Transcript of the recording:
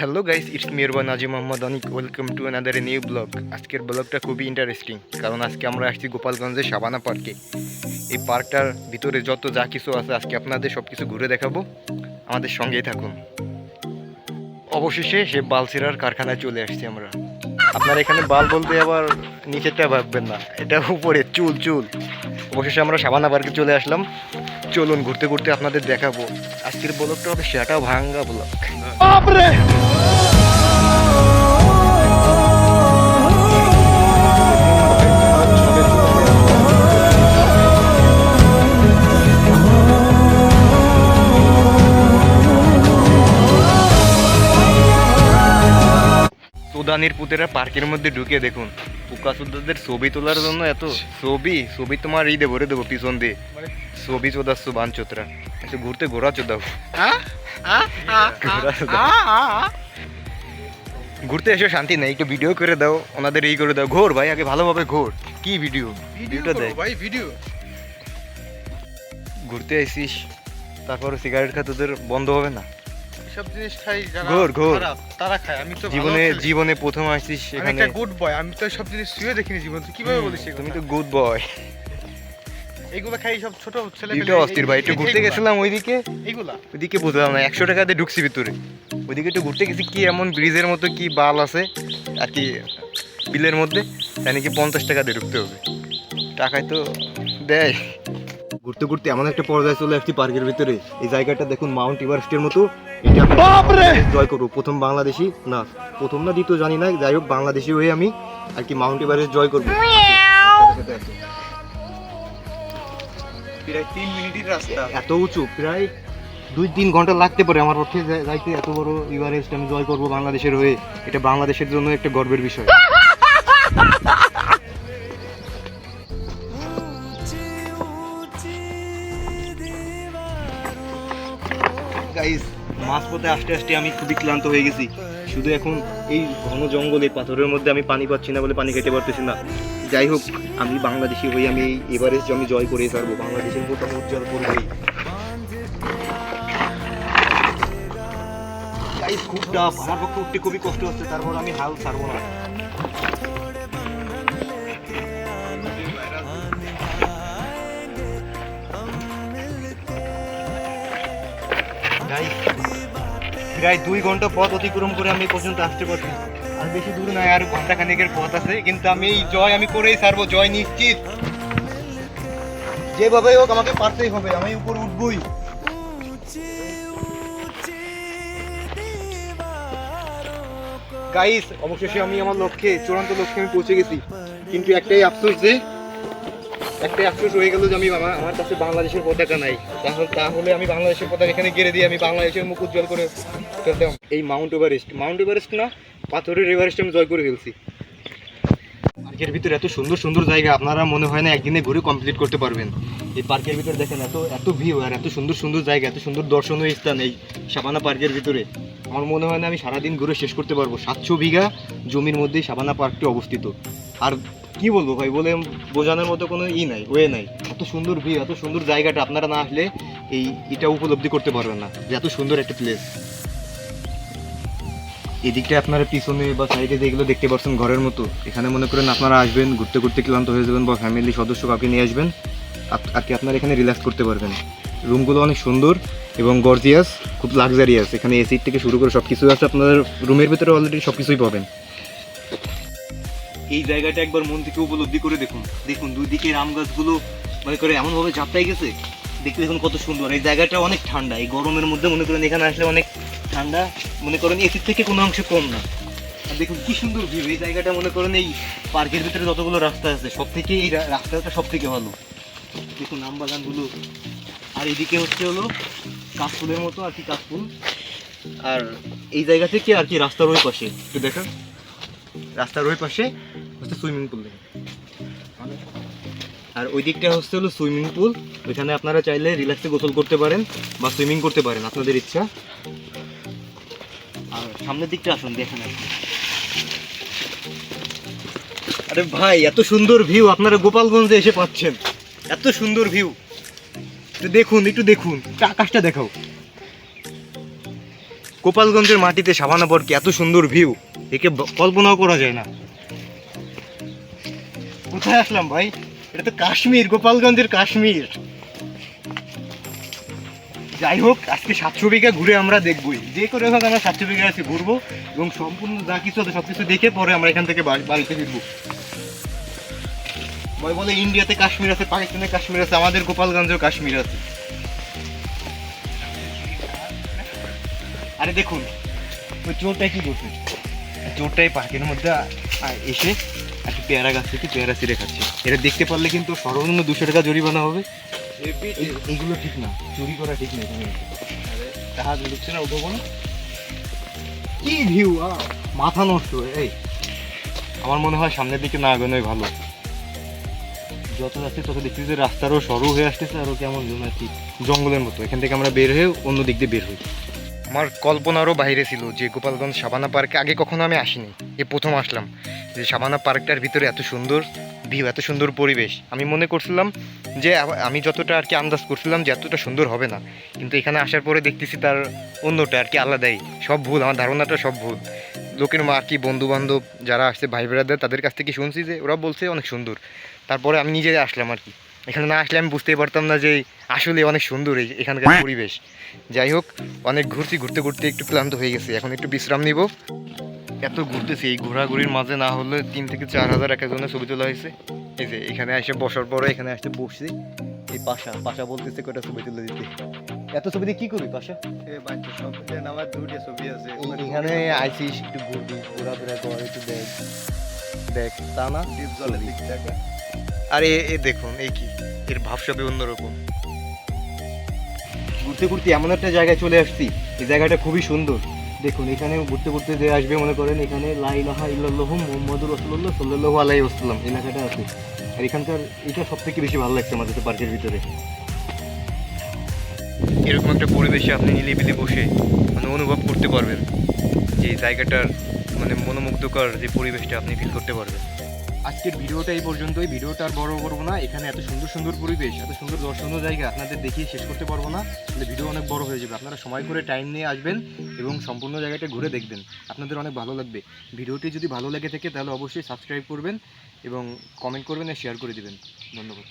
Hello guys it's মিরবা নাজি Mohammad Anik welcome to another new blog আজকের ব্লগটা খুবই interesting কারণ আজকে আমরা আসছি গোপালগঞ্জের সাবানা পার্কে এই পার্কটার ভিতরে যত যা কিছু আছে, আজকে আপনাদের সব কিছু ঘুরে দেখাবো। আমাদের সঙ্গেই থাকুন। অবশেষে সে বালসিরার কারখানায় চলে আসছি আমরা। আপনারা এখানে বাল বলতে আবার নিচেরটা ভাববেন না, এটা উপরে, চুল চুল। অবশেষে আমরা সাবানা পার্কে চলে আসলাম। চলুন, ঘুরতে ঘুরতে আপনাদের দেখাবো। আজকের ব্লগটা হবে সেটা ভাঙ্গা ব্লগ সুদানির পুতেরা পার্কের মধ্যে ঢুকে দেখুন। পোকা সুদাদের ছবি তোলার জন্য এত ছবি ছবি তোমার এই দেবো রে দেবো পিছন দিয়ে। ছবি চোদাচ্ছ বান চোতরা একটু ঘুরতে ঘোরা চোদাও। ঘুরতে এসে শান্তি নেই একটু ভিডিও করে দাও ওনাদের এই করে দাও। ঘোর ভাই আগে ভালোভাবে ঘোর। কি ভিডিও ভিডিওটা দেখ। ভাই ভিডিও ঘুরতে আইসিস তারপর সিগারেট খা তোদের বন্ধ হবে না। সব জিনিস খাই যারা ঘোর, ঘোর। খারাপ, তারা খায়। আমি তো জীবনে জীবনে প্রথম আসছিস আমি একটা গুড বয় আমি তো সব জিনিস শুয়ে দেখিনি জীবন। তুই কীভাবে বলিস তুমি তুমি তো গুড বয় খাই সব ছোট ছেলে এটা অস্থির ভাই একটু ঘুরতে গেছিলাম ওইদিকে। এইগুলা। ওইদিকে বুঝলাম না একশো টাকা দিয়ে ঢুকছি ভিতরে। ওইদিকে একটু ঘুরতে গেছি কি এমন ব্রিজের মতো কি বাল আছে আর কি বিলের মধ্যে। তাই নাকি পঞ্চাশ টাকা দিয়ে ঢুকতে হবে। টাকায় তো দেয়। ঘুরতে ঘুরতে এমন একটা পর্যায়ে চলে আসছি পার্কের ভিতরে। এই জায়গাটা দেখুন মাউন্ট এভারেস্টের মতো। এটা জয় করব। প্রথম বাংলাদেশি না প্রথম না দ্বিতীয় জানি না যাই হোক বাংলাদেশি হয়ে আমি আর কি মাউন্ট এভারেস্ট জয় করব। প্রায় তিন মিনিটের রাস্তা। এত উঁচু প্রায় দুই তিন ঘণ্টা লাগতে পারে আমার পক্ষে যাইতে। এত বড় এভারেস্ট আমি জয় করব বাংলাদেশের হয়ে। এটা বাংলাদেশের জন্য একটা গর্বের বিষয়। গাইস মাঝপথে আস্তে আস্তে আমি খুবই ক্লান্ত হয়ে গেছি। শুধু এখন এই ঘন জঙ্গলে, পাথরের মধ্যে আমি পানি পাচ্ছি না বলে পানি খেতে পারতেছি না। যাই হোক, আমি বাংলাদেশি হয়ে আমি এই এভারেস্ট আমি জয় করে ছাড়বো, বাংলাদেশের বোতাম উজ্জ্বল করবোই খুব টাফ আমার পক্ষে উঠতে খুবই কষ্ট হচ্ছে, তারপর আমি হাল ছাড়বো না। প্রায় দুই ঘণ্টা পথ অতিক্রম করে আমি পর্যন্ত আসতে পারছি আর বেশি দূর নয়, আর ঘণ্টা খানেকের পথ আছে। কিন্তু আমি এই জয় আমি করেই ছাড়বো, জয় নিশ্চিত। যেভাবে হোক আমাকে পারতেই হবে, আমি উপর উঠবই। গাইস অবশেষে আমি আমার লক্ষ্যে, চূড়ান্ত লক্ষ্যে আমি পৌঁছে গেছি। কিন্তু একটাই আফসোস যে একটাই আফসোস হয়ে গেল যে আমি আমার আমার কাছে বাংলাদেশের পতাকা নাই। তাহলে তাহলে আমি বাংলাদেশের পতাকা এখানে গেড়ে দিয়ে আমি বাংলাদেশের মুখ উজ্জ্বল করে ফেলতাম এই মাউন্ট এভারেস্ট মাউন্ট এভারেস্ট না, পাথরের এভারেস্ট আমি জয় করে ফেলছি। পার্কের ভিতরে এত সুন্দর সুন্দর জায়গা, আপনারা মনে হয় না একদিনে ঘুরে কমপ্লিট করতে পারবেন। এই পার্কের ভিতরে দেখেন এত এত ভিউ আর এত সুন্দর সুন্দর জায়গা, এত সুন্দর দর্শনীয় স্থান এই সাবানা পার্কের ভিতরে। আমার মনে হয় না আমি সারাদিন ঘুরে শেষ করতে পারব। সাতশো বিঘা জমির মধ্যেই সাবানা পার্কটি অবস্থিত। আর কি বলব ভাই, বলে বোঝানোর মতো কোনো ই নাই, ওয়ে নাই। এত সুন্দর ভিউ এত সুন্দর জায়গাটা আপনারা না আসলে এই এটা উপলব্ধি করতে পারবেন না, যে এত সুন্দর একটা প্লেস এদিকটা আপনারা পিছনে বা সাইডে যেগুলো দেখতে পাচ্ছেন ঘরের মতো, এখানে মনে করেন আপনারা আসবেন, ঘুরতে ঘুরতে ক্লান্ত হয়ে যাবেন বা ফ্যামিলি সদস্য কাউকে নিয়ে আসবেন আর কি আপনারা এখানে রিল্যাক্স করতে পারবেন। রুমগুলো অনেক সুন্দর এবং গর্জিয়াস খুব লাক্সারিয়াস এখানে এসির থেকে শুরু করে সব কিছু আছে, আপনাদের রুমের ভিতরে অলরেডি সব কিছুই পাবেন। এই জায়গাটা একবার মন থেকে উপলব্ধি করে দেখুন। দেখুন, দুই দিকে আম গাছগুলো মনে করে এমনভাবে ঝাপটাই গেছে, দেখতে দেখুন কত সুন্দর। এই জায়গাটা অনেক ঠান্ডা, এই গরমের মধ্যে মনে করেন এখানে আসলে অনেক ঠান্ডা, মনে করেন এসির থেকে কোনো অংশে কম না। আর দেখুন কি সুন্দর ভিউ এই জায়গাটা মনে করেন এই পার্কের ভিতরে যতগুলো রাস্তা আছে সব থেকে এই রাস্তাটা সব থেকে ভালো। দেখুন আম বাগানগুলো। আর এদিকে হচ্ছে হলো কাশফুলের মতো আর কি কাশফুল। আর এই জায়গা থেকে আর কি রাস্তার ওই পাশে। একটু দেখেন। রাস্তার ওই পাশে হচ্ছে সুইমিং পুল দেখেন। আর ওই দিকটা হচ্ছে হলো সুইমিং পুল। ওইখানে আপনারা চাইলে রিল্যাক্সে গোসল করতে পারেন বা সুইমিং করতে পারেন, আপনাদের ইচ্ছা। আর সামনের দিকটা আসুন, দেখেন আরে ভাই, এত সুন্দর ভিউ আপনারা গোপালগঞ্জে এসে পাচ্ছেন। এত সুন্দর ভিউ একটু দেখুন একটু দেখুন আকাশটা দেখাও। গোপালগঞ্জের মাটিতে সাবানা পর কি এত সুন্দর ভিউ একে কল্পনাও করা যায় না। কোথায় আসলাম ভাই? এটা তো কাশ্মীর, গোপালগঞ্জের কাশ্মীর। যাই হোক, আজকে সাতশো বিঘা ঘুরে আমরা দেখবই। যে করে হোক আমরা সাতশো বিঘা আছে ঘুরবো এবং সম্পূর্ণ যা কিছু আছে সব কিছু দেখে পরে আমরা এখান থেকে বাড়িতে ফিরবো। ভাই বলে ইন্ডিয়াতে কাশ্মীর আছে, পাকিস্তানে কাশ্মীর আছে, আমাদের গোপালগঞ্জেও কাশ্মীর আছে। আরে দেখুন, ওই চোরটাই কি করছে চোরটাই পাখির মধ্যে এসে একটা পেয়ারা গাছ থেকে পেয়ারা ছিঁড়ে খাচ্ছে। এটা দেখতে পারলে কিন্তু সর্বনিম্ন দুশো টাকা জরিমানা হবে। এইগুলো ঠিক না চুরি করা ঠিক না এখানে। জাহাজ ঢুকছে না উঠবো না। কি ভিউ মাথা নষ্ট এই। আমার মনে হয় সামনের দিকে না আগানোই ভালো। যত যাচ্ছে তত দেখছি যে রাস্তারও সরু হয়ে আসতেছে আরও কেমন আর জঙ্গলের মতো। এখান থেকে আমরা বের হয়ে অন্য দিক দিয়ে বের হই। আমার কল্পনারও বাইরে ছিল যে গোপালগঞ্জ সাবানা পার্কে, আগে কখনো আমি আসিনি। এ প্রথম আসলাম। যে সাবানা পার্কটার ভিতরে এত সুন্দর ভিউ, এত সুন্দর পরিবেশ। আমি মনে করছিলাম যে আমি যতটা আর কি আন্দাজ করছিলাম যে এতটা সুন্দর হবে না। কিন্তু এখানে আসার পরে দেখতেছি তার অন্যটা আর কি আলাদাই। সব ভুল, আমার ধারণাটা সব ভুল। লোকের মা কি বন্ধু বান্ধব যারা আসছে ভাই বেড়াদের তাদের কাছ থেকে শুনছি যে ওরা বলছে অনেক সুন্দর। তারপরে আমি নিজে আসলাম আর কি। এখানে না আসলে আমি বুঝতেই পারতাম না যে আসলে অনেক সুন্দর এই এখানকার পরিবেশ। যাই হোক অনেক ঘুরছি ঘুরতে ঘুরতে একটু ক্লান্ত হয়ে গেছে। এখন একটু বিশ্রাম নিব। এত ঘুরতেছি এই ঘোরাঘুরির মাঝে না হলে তিন থেকে চার হাজার এক একজনের ছবি তোলা হয়েছে। এই যে এখানে এসে বসার পরে এখানে এসে বসছি। এই পাশা পাশা বলতেছে কয়টা ছবি তুলে দিতে। এত ছবি দিয়ে কি করবি পাশা? আমার দুটো ছবি আছে এখানে আইসিস একটু ঘুরবি ঘোরাফেরা কর একটু দেখ। দেখ তা না? আরে এ দেখুন এই কি? এর ভাব সবই অন্যরকম। ঘুরতে ঘুরতে এমন একটা জায়গায় চলে আসছি এই জায়গাটা খুবই সুন্দর। দেখুন এখানে ঘুরতে ঘুরতে যে আসবে মনে করেন এখানে লাই লাইলাহা ইল্লাল্লাহু মুহাম্মাদুর রাসূলুল্লাহ সাল্লাল্লাহু আলাইহি ওয়াসাল্লাম এলাকাটা আছে। আর এখানকার এটা সবথেকে বেশি ভালো লাগছে আমাদের পার্কের ভিতরে। এরকম একটা পরিবেশে আপনি নিলিবিলি বসে মানে অনুভব করতে পারবেন যে জায়গাটার মানে মনোমুগ্ধকর যে পরিবেশটা আপনি ফিল করতে পারবেন। আজকের ভিডিওটা এই পর্যন্তই। ভিডিওটা আর বড় করব না। এখানে এত সুন্দর সুন্দর পরিবেশ, এত সুন্দর দর্শনীয় জায়গা আপনাদের দেখিয়ে শেষ করতে পারব না। তাহলে ভিডিও অনেক বড় হয়ে যাবে। আপনারা সময় করে টাইম নিয়ে আসবেন এবং সম্পূর্ণ জায়গাটা ঘুরে দেখবেন। আপনাদের অনেক ভালো লাগবে। ভিডিওটি যদি ভালো লেগে থাকে, তাহলে অবশ্যই সাবস্ক্রাইব করবেন এবং কমেন্ট করবেন আর শেয়ার করে দেবেন। ধন্যবাদ।